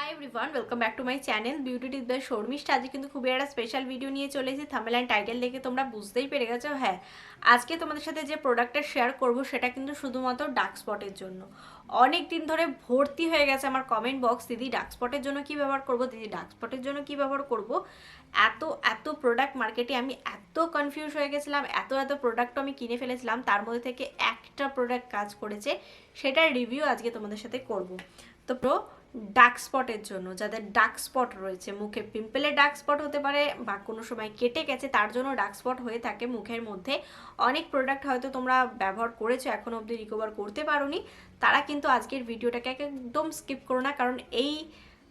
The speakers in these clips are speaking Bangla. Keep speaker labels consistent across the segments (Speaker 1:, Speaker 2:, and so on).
Speaker 1: Hi everyone welcome back to my channel beauty tip the Sharmistha আজকে কিন্তু খুবই একটা স্পেশাল ভিডিও নিয়ে চলে এসেছি থামেল অ্যান্ড টাইটেল দেখে তোমরা বুঝতেই পেরে গেছো হ্যাঁ। আজকে তোমাদের সাথে যে প্রোডাক্টটা শেয়ার করব, সেটা কিন্তু শুধুমাত্র ডার্ক স্পটের জন্য। অনেক দিন ধরে ভর্তি হয়ে গেছে আমার কমেন্ট বক্স দিদি ডার্ক স্পটের জন্য কি ব্যবহার করব? দিদি ডার্ক স্পটের জন্য কি ব্যবহার করব? এত এত প্রোডাক্ট মার্কেটে আমি এত কনফিউজ হয়ে গেছিলাম, এত এত প্রোডাক্ট আমি কিনে ফেলেছিলাম, তার মধ্যে থেকে একটা প্রোডাক্ট কাজ করেছে, সেটার রিভিউ আজকে তোমাদের সাথে করব। তো প্রো ডার্ক স্পটের জন্য, যাদের ডার্ক স্পট রয়েছে, মুখে পিম্পলে ডার্ক স্পট হতে পারে বা কোনো সময় কেটে গেছে, তার জন্য ডার্ক স্পট হয়ে থাকে মুখের মধ্যে। অনেক প্রোডাক্ট হয়তো তোমরা ব্যবহার করেছ, এখন অবধি রিকভার করতে পারোনি। তারা কিন্তু আজকের ভিডিওটাকে একদম স্কিপ করো না, কারণ এই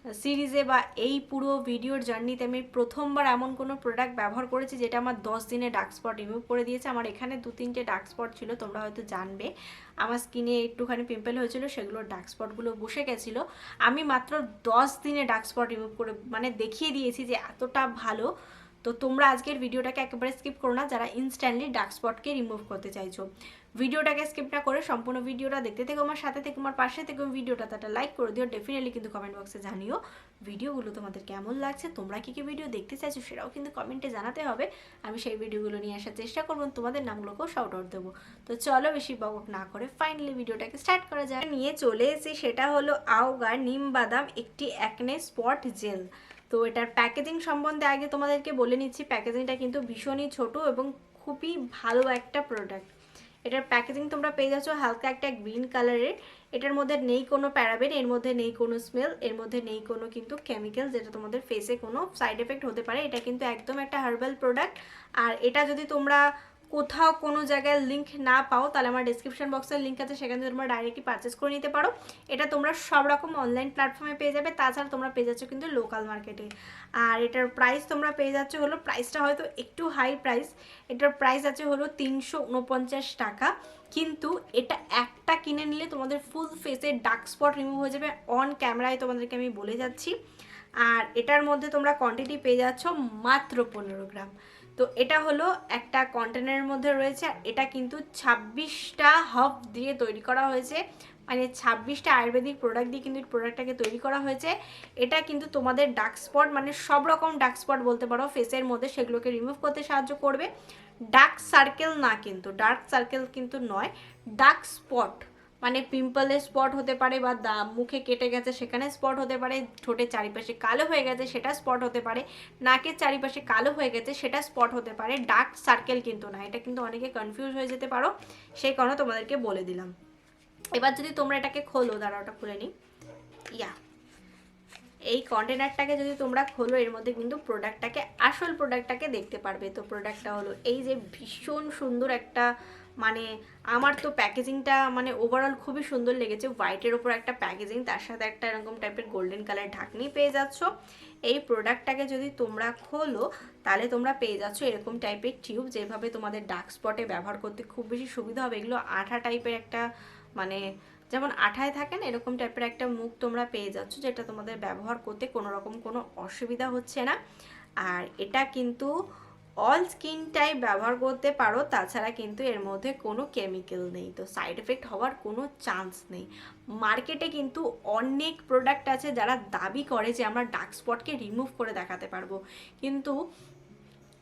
Speaker 1: সিরিজে বা এই পুরো ভিডিওর জার্নিতে আমি প্রথমবার এমন কোনো প্রোডাক্ট ব্যবহার করেছি যেটা আমার দশ দিনে ডার্ক স্পট রিমুভ করে দিয়েছে। আমার এখানে দু তিনটে ডার্ক স্পট ছিল, তোমরা হয়তো জানবে। আমার স্কিনে একটুখানি পিম্পল হয়েছিল সেগুলোর ডার্ক স্পটগুলো বসে গেছিল। আমি মাত্র দশ দিনে ডার্ক স্পট রিমুভ করে মানে দেখিয়ে দিয়েছি যে এতটা ভালো। তো তোমরা আজকের ভিডিওটাকে একেবারে স্কিপ করো না, যারা ইনস্ট্যান্টলি ডার্ক স্পটকে রিমুভ করতে চাইছো। ভিডিওটাকে স্কিপ না করে সম্পূর্ণ ভিডিওটা দেখতে থেকে আমার সাথে, থেকে আমার পাশে, থেকে ভিডিওটা তাটা লাইক করে দিও। ডেফিনেটলি কিন্তু কমেন্ট বক্সে জানিও ভিডিওগুলো তোমাদের কেমন লাগছে, তোমরা কী কী ভিডিও দেখতে চাইছো সেটাও কিন্তু কমেন্টে জানাতে হবে। আমি সেই ভিডিওগুলো নিয়ে আসার চেষ্টা করব তোমাদের নামগুলোকেও শাউট আউট দেবো। তো চলো বেশি বক না করে ফাইনালি ভিডিওটাকে স্টার্ট করা যায় নিয়ে চলে এসেছি, সেটা হলো আওগা নিম বাদাম একটি অ্যাকনে স্পট জেল তো এটার প্যাকেজিং সম্বন্ধে আগে তোমাদেরকে বলে নিচ্ছি, প্যাকেজিংটা কিন্তু ভীষণই ছোট এবং খুবই ভালো একটা প্রোডাক্ট এটার প্যাকেজিং তোমরা পেয়ে যাচ্ছ হালকা একটা গ্রিন কালারের এটার মধ্যে নেই কোনো প্যারাবেন এর মধ্যে নেই কোনো স্মেল এর মধ্যে নেই কোনো কিন্তু কেমিক্যাল যেটা তোমাদের ফেসে কোনো সাইড এফেক্ট হতে পারে। এটা কিন্তু একদম একটা হার্বাল প্রোডাক্ট আর এটা যদি তোমরা কোথাও কোনো জায়গায় লিঙ্ক না পাও, তাহলে আমার ডিসক্রিপশন বক্সের লিঙ্ক আছে, সেখানে তোমরা ডাইরেক্টলি পারচেস করে নিতে পারো। এটা তোমরা সব রকম অনলাইন প্ল্যাটফর্মে পেয়ে যাবে, তাছাড়া তোমরা পেয়ে যাচ্ছ কিন্তু লোকাল মার্কেটে আর এটার প্রাইস তোমরা পেয়ে যাচ্ছ হলো প্রাইসটা হয়তো একটু হাই প্রাইস এটার প্রাইস আছে হলো তিনশো উনপঞ্চাশ টাকা। কিন্তু এটা একটা কিনে নিলে তোমাদের ফুল ফেসে ডার্ক স্পট রিমুভ হয়ে যাবে। অন ক্যামেরায় তোমাদেরকে আমি বলে যাচ্ছি। আর এটার মধ্যে তোমরা কোয়ান্টিটি পেয়ে যাচ্ছ মাত্র পনেরো গ্রাম। তো এটা হলো একটা কন্টেনারের মধ্যে রয়েছে এটা কিন্তু ছাব্বিশটা হব দিয়ে তৈরি করা হয়েছে। মানে ছাব্বিশটা আয়ুর্বেদিক প্রোডাক্ট দিয়ে কিন্তু প্রোডাক্টটাকে তৈরি করা হয়েছে। এটা কিন্তু তোমাদের ডার্ক স্পট মানে সব রকম ডার্ক স্পট বলতে পারো ফেসের মধ্যে সেগুলোকে রিমুভ করতে সাহায্য করবে। ডার্ক সার্কেল না কিন্তু ডার্ক সার্কেল কিন্তু নয় ডার্ক স্পট মানে পিম্পলে স্পট হতে পারে বা মুখে কেটে গেছে সেখানে স্পট হতে পারে ঠোঁটের চারিপাশে কালো হয়ে গেছে সেটা স্পট হতে পারে, নাকের চারিপাশে কালো হয়ে গেছে সেটা স্পট হতে পারে ডার্ক সার্কেল কিন্তু না, এটা কিন্তু অনেকে কনফিউজ হয়ে যেতে পারো, সেই কারণে তোমাদেরকে বলে দিলাম। এবার যদি তোমরা এটাকে খোলো দাঁড়া ওটা খুলে নিই ইয়া, এই কন্টেনারটাকে যদি তোমরা খোলো, এর মধ্যে কিন্তু প্রোডাক্টটাকে আসল প্রোডাক্টটাকে দেখতে পারবে। তো প্রোডাক্টটা হলো এই যে ভীষণ সুন্দর একটা মানে আমার তো প্যাকেজিংটা মানে ওভারঅল খুবই সুন্দর লেগেছে। হোয়াইটের ওপর একটা প্যাকেজিং তার সাথে একটা এরকম টাইপের গোল্ডেন কালার ঢাকনি পেয়ে যাচ্ছ। এই প্রোডাক্টটাকে যদি তোমরা খোলো, তাহলে তোমরা পেয়ে যাচ্ছ এরকম টাইপের টিউব যেভাবে তোমাদের ডার্ক স্পটে ব্যবহার করতে খুব বেশি সুবিধা হবে। এগুলো আঠা টাইপের একটা মানে যেমন আঠায় থাকে না, এরকম টাইপের একটা মুখ তোমরা পেয়ে যাচ্ছ যেটা তোমাদের ব্যবহার করতে কোনো রকম কোনো অসুবিধা হচ্ছে না। আর এটা কিন্তু অল স্কিন টাইপ ব্যবহার করতে পারো, তাছাড়া কিন্তু এর মধ্যে কোনো কেমিক্যাল নেই। তো সাইড এফেক্ট হওয়ার কোনো চান্স নেই। মার্কেটে কিন্তু অনেক প্রোডাক্ট আছে যারা দাবি করে যে আমরা ডার্ক স্পটকে রিমুভ করে দেখাতে পারব। কিন্তু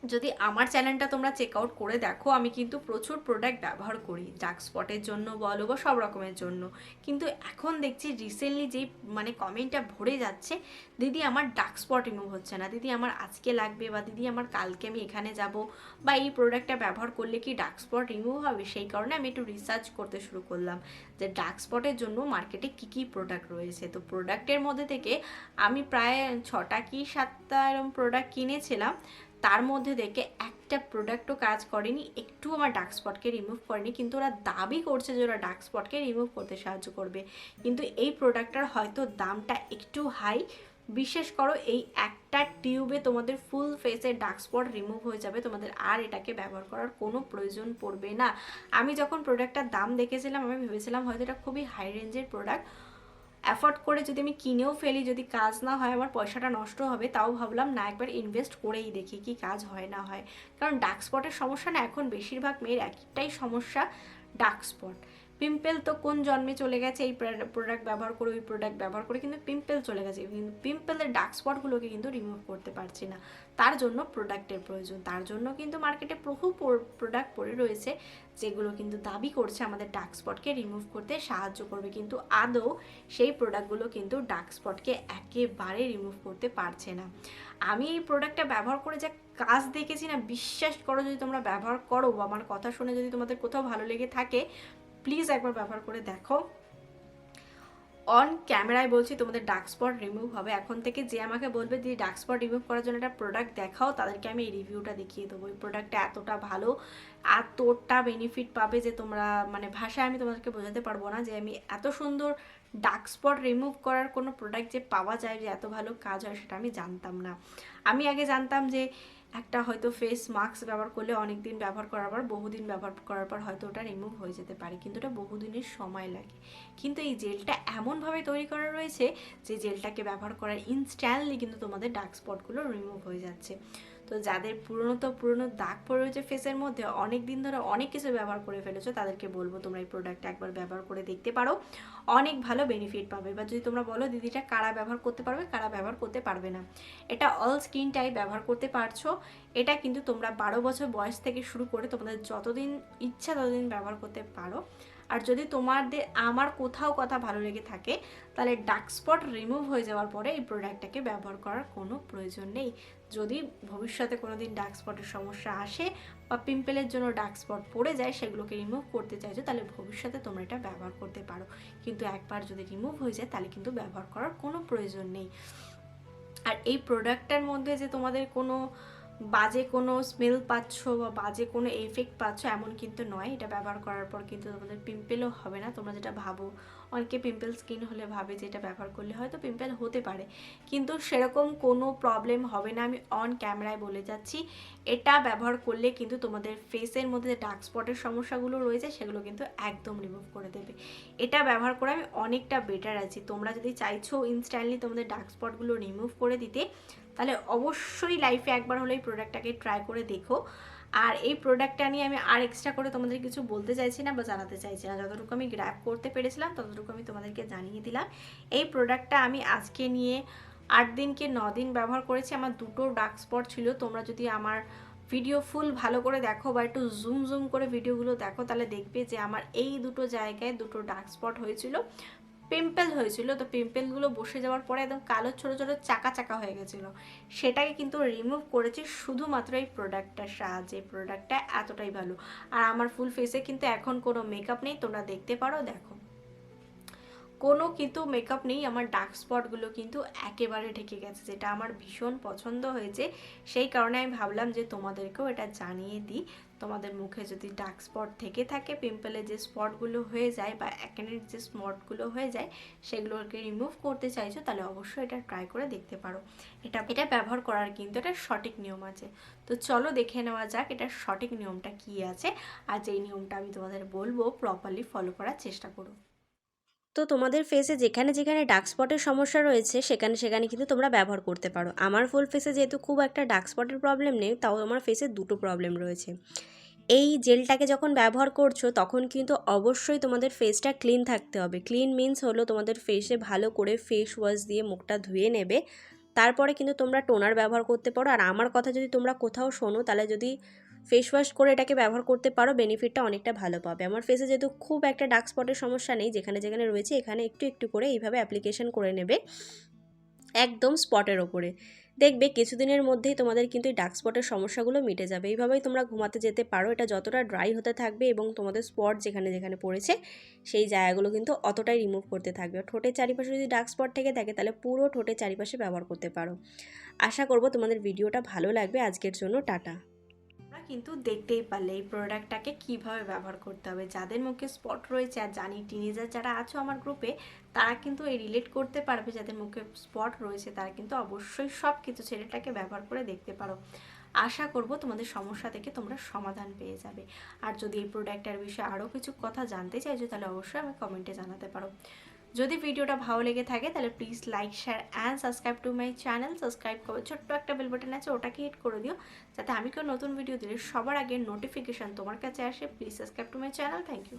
Speaker 1: যদি আমার চ্যানেলটা তোমরা চেক আউট করে দেখো, আমি কিন্তু প্রচুর প্রোডাক্ট ব্যবহার করি। ডার্ক স্পটের জন্য বলো বা সব রকমের জন্য। কিন্তু এখন দেখছি রিসেন্টলি যেই মানে কমেন্টটা ভরে যাচ্ছে, দিদি আমার ডার্ক স্পট রিমুভ হচ্ছে না। দিদি আমার আজকে লাগবে বা দিদি আমার কালকে আমি এখানে যাব বা এই প্রোডাক্টটা ব্যবহার করলে কি ডার্ক স্পট রিমুভ হবে? সেই কারণে আমি একটু রিসার্চ করতে শুরু করলাম যে ডার্ক স্পটের জন্য মার্কেটে কী কী প্রোডাক্ট রয়েছে। তো প্রোডাক্টের মধ্যে থেকে আমি প্রায় ছটা কি সাতটা এরকম প্রোডাক্ট কিনেছিলাম। তার মধ্যে দেখে একটা প্রোডাক্টও কাজ করেনি, একটু আমার ডার্ক স্পটকে রিমুভ করেনি, কিন্তু ওরা দাবি করছে যে ওরা ডার্ক স্পটকে রিমুভ করতে সাহায্য করবে। কিন্তু এই প্রোডাক্টটার হয়তো দামটা একটু হাই বিশেষ করো, এই একটা টিউবে তোমাদের ফুল ফেসের ডার্ক স্পট রিমুভ হয়ে যাবে, তোমাদের আর এটাকে ব্যবহার করার কোনো প্রয়োজন পড়বে না। আমি যখন প্রোডাক্টটার দাম দেখেছিলাম, আমি ভেবেছিলাম হয়তো এটা খুবই হাই রেঞ্জের প্রোডাক্ট অ্যাফোর্ড করে যদি আমি কিনেও ফেলি, যদি কাজ না হয়, আমার পয়সাটা নষ্ট হবে, তাও ভাবলাম না, একবার ইনভেস্ট করেই দেখি কি কাজ হয় না হয়। কারণ ডার্ক স্পটের সমস্যা না, এখন বেশিরভাগ মেয়ের একটাই সমস্যা ডার্ক স্পট পিম্পল তো কোন জন্মে চলে গেছে, এই প্রোডাক্ট ব্যবহার করে, ওই প্রোডাক্ট ব্যবহার করে কিন্তু পিম্পল চলে গেছে। কিন্তু পিম্পলের ডার্ক স্পটগুলোকে কিন্তু রিমুভ করতে পারছি না। তার জন্য প্রোডাক্টের প্রয়োজন। তার জন্য কিন্তু মার্কেটে বহু প্রোডাক্ট পড়ে রয়েছে, যেগুলো কিন্তু দাবি করছে আমাদের ডার্ক স্পটকে রিমুভ করতে, সাহায্য করবে। কিন্তু আদৌ সেই প্রোডাক্টগুলো কিন্তু ডার্ক স্পটকে একেবারে রিমুভ করতে পারছে না। আমি এই প্রোডাক্টটা ব্যবহার করে যা কাজ দেখেছি না, বিশ্বাস করো যদি তোমরা ব্যবহার করো, আমার কথা শুনে যদি তোমাদের কোথাও ভালো লেগে থাকে প্লিজ একবার ব্যবহার করে দেখো। অন ক্যামেরায় বলছি, তোমাদের ডার্ক স্পট রিমুভ হবে। এখন থেকে যে আমাকে বলবে যে ডার্ক স্পট রিমুভ করার জন্য একটা প্রোডাক্ট দেখাও, তাদেরকে আমি এই রিভিউটা দেখিয়ে দেবো। এই প্রোডাক্টটা এতটা ভালো, এতটা বেনিফিট পাবে যে তোমরা মানে ভাষায় আমি তোমাদেরকে বোঝাতে পারব না যে আমি এত সুন্দর ডার্ক স্পট রিমুভ করার কোনো প্রোডাক্ট যে পাওয়া যায়, যে এত ভালো কাজ হয়, সেটা আমি জানতাম না। আমি আগে জানতাম যে একটা হয়তো ফেস মাস্ক ব্যবহার করলে অনেক দিন ব্যবহার করার পর, বহুদিন ব্যবহার করার পর হয়তো ওটা রিমুভ হয়ে যেতে পারে। কিন্তু ওটা বহুদিনের সময় লাগে। কিন্তু এই জেলটা এমনভাবে তৈরি করা রয়েছে যে জেলটাকে ব্যবহার করার ইনস্ট্যান্টলি কিন্তু তোমাদের ডার্ক স্পটগুলো রিমুভ হয়ে যাচ্ছে। তো যাদের পুরনো তো পুরনো দাগ পড়ে রয়েছে ফেসের মধ্যে অনেক দিন ধরে অনেক কিছু ব্যবহার করে ফেলেছো, তাদেরকে বলব তোমরা এই প্রোডাক্টটা একবার ব্যবহার করে দেখতে পারো। অনেক ভালো বেনিফিট পাবে। বা যদি তোমরা বলো, দিদিটা কারা ব্যবহার করতে পারবে, কারা ব্যবহার করতে পারবে না? এটা অল স্কিন টাইপ ব্যবহার করতে পারছ। এটা কিন্তু তোমরা বারো বছর বয়স থেকে শুরু করে তোমাদের যতদিন ইচ্ছা ততদিন ব্যবহার করতে পারো। আর যদি তোমাদের, আমার কোথাও কথা ভালো লেগে থাকে, তাহলে ডার্ক স্পট রিমুভ হয়ে যাওয়ার পরে এই প্রোডাক্টটাকে ব্যবহার করার কোনো প্রয়োজন নেই। যদি ভবিষ্যতে কোনো দিন ডার্ক স্পটের সমস্যা আসে বা পিম্পলের জন্য ডার্ক স্পট পড়ে যায়, সেগুলোকে রিমুভ করতে চাইছো, তাহলে ভবিষ্যতে তোমরা এটা ব্যবহার করতে পারো। কিন্তু একবার যদি রিমুভ হয়ে যায়, তাহলে কিন্তু ব্যবহার করার কোনো প্রয়োজন নেই। আর এই প্রোডাক্টটার মধ্যে যে তোমাদের কোনো বাজে কোনো স্মেল পাচ্ছ বা বাজে কোনো এফেক্ট পাচ্ছ, এমন কিন্তু নয়। এটা ব্যবহার করার পর কিন্তু তোমাদের পিম্পেলও হবে না। তোমরা যেটা ভাবো, অনেকে পিম্পল স্কিন হলে ভাবে যে এটা ব্যবহার করলে হয়তো পিম্পল হতে পারে। কিন্তু সেরকম কোনো প্রবলেম হবে না। আমি অন ক্যামেরায় বলে যাচ্ছি। এটা ব্যবহার করলে কিন্তু তোমাদের ফেসের মধ্যে যে ডার্ক স্পটের সমস্যাগুলো রয়েছে, সেগুলো কিন্তু একদম রিমুভ করে দেবে। এটা ব্যবহার করে আমি অনেকটা বেটার আছি। তোমরা যদি চাইছো ইনস্ট্যান্টলি তোমাদের ডার্ক স্পটগুলো রিমুভ করে দিতে তাহলে অবশ্যই লাইফে একবার হলে এই প্রোডাক্টটাকে ট্রাই করে দেখো। আর এই প্রোডাক্টটা নিয়ে আমি আর এক্সট্রা করে তোমাদের কিছু বলতে চাইছি না বা জানাতে চাইছি না। যতটুকু আমি গ্র্যাপ করতে পেরেছিলাম, ততটুকু আমি তোমাদেরকে জানিয়ে দিলাম। এই প্রোডাক্টটা আমি আজকে নিয়ে আট দিনকে ন দিন ব্যবহার করেছি। আমার দুটো ডার্ক স্পট ছিল। তোমরা যদি আমার ভিডিও ফুল ভালো করে দেখো বা একটু জুম জুম করে ভিডিওগুলো দেখো, তাহলে দেখবে যে আমার এই দুটো জায়গায় দুটো ডার্ক স্পট হয়েছিল। পিম্পল হয়েছিল। তো পিম্পেলগুলো বসে যাওয়ার পরে একদম কালো ছোটো ছোটো চাকা চাকা হয়ে গেছিল। সেটাকে কিন্তু রিমুভ করেছি শুধুমাত্র এই প্রোডাক্টটার সাহায্যে। প্রোডাক্টটা এতটাই ভালো। আর আমার ফুল ফেসে কিন্তু এখন কোনো মেকআপ নেই। তোমরা দেখতে পারো, দেখো। কোনো কিন্তু মেকআপ নেই, আমার ডার্ক স্পটগুলো কিন্তু একেবারে ঢেকে গেছে, যেটা আমার ভীষণ পছন্দ হয়েছে। সেই কারণে আমি ভাবলাম যে তোমাদেরকেও এটা জানিয়ে দিই। তোমাদের মুখে যদি ডার্ক স্পট থেকে থাকে পিম্পলের যে স্পটগুলো হয়ে যায় বা অ্যাকেনের যে স্পটগুলো হয়ে যায়, সেগুলোকে রিমুভ করতে চাইছো, তাহলে অবশ্যই এটা ট্রাই করে দেখতে পারো। এটা এটা ব্যবহার করার কিন্তু এটা সঠিক নিয়ম আছে। তো চলো দেখে নেওয়া যাক এটার সঠিক নিয়মটা কি আছে। আর যেই নিয়মটা আমি তোমাদের বলব প্রপারলি ফলো করার চেষ্টা করো।
Speaker 2: তো তোমাদের ফেসে যেখানে যেখানে ডার্ক স্পটের সমস্যা রয়েছে, সেখানে সেখানে কিন্তু তোমরা ব্যবহার করতে পারো। আমার ফুল ফেসে যেহেতু খুব একটা ডার্ক স্পটের প্রবলেম নেই, তাও আমার ফেসে দুটো প্রবলেম রয়েছে। এই জেলটাকে যখন ব্যবহার করছ, তখন কিন্তু অবশ্যই তোমাদের ফেসটা ক্লিন থাকতে হবে। ক্লিন মিন্স হলো তোমাদের ফেসে ভালো করে ফেস ওয়াশ দিয়ে মুখটা ধুয়ে নেবে। তারপরে কিন্তু তোমরা টোনার ব্যবহার করতে পারো। আর আমার কথা যদি তোমরা কোথাও শোনো, তাহলে যদি ফেস ওয়াশ করে এটাকে ব্যবহার করতে পারো বেনিফিটটা অনেকটা ভালো পাবে। আমার ফেসে যেহেতু খুব একটা ডার্ক স্পটের সমস্যা নেই, যেখানে যেখানে রয়েছে এখানে একটু একটু করে এইভাবে অ্যাপ্লিকেশন করে নেবে, একদম স্পটের ওপরে। দেখবে কিছুদিনের মধ্যেই তোমাদের কিন্তু এই ডার্ক স্পটের সমস্যাগুলো মিটে যাবে। এইভাবেই তোমরা ঘুমাতে যেতে পারো, এটা যতটা ড্রাই হতে থাকবে এবং তোমাদের স্পট যেখানে যেখানে পড়েছে, সেই জায়গাগুলো কিন্তু অতটাই রিমুভ করতে থাকবে। ঠোঁটের চারিপাশে যদি ডার্ক স্পট থেকে থাকে, তাহলে পুরো ঠোঁটের চারিপাশে ব্যবহার করতে পারো। আশা করব তোমাদের ভিডিওটা ভালো লাগবে। আজকের জন্য টাটা।
Speaker 1: কিন্তু দেখতেই পারলে এই প্রোডাক্টটাকে কীভাবে ব্যবহার করতে হবে। যাদের মুখে স্পট রয়েছে আর জানি টিনেজার যারা আছো আমার গ্রুপে তারা কিন্তু এই রিলেট করতে পারবে যাদের মুখে স্পট রয়েছে, তারা কিন্তু অবশ্যই সব কিছু ছেলেটাকে ব্যবহার করে দেখতে পারো। আশা করব তোমাদের সমস্যা থেকে তোমরা সমাধান পেয়ে যাবে। আর যদি এই প্রোডাক্টের বিষয়ে আরও কিছু কথা জানতে চাইছো, তাহলে অবশ্যই আমি কমেন্টে জানাতে পারো। যদি ভিডিওটা ভালো লেগে থাকে, তাহলে please like share and subscribe to my channel subscribe করো। ছোট্ট একটা বেল বাটন আছে, ওটাকে হিট করে দিও, যাতে আমি কেউ নতুন ভিডিও দিলে সবার আগে নোটিফিকেশান তোমার কাছে আসে। Please subscribe to my channel thank you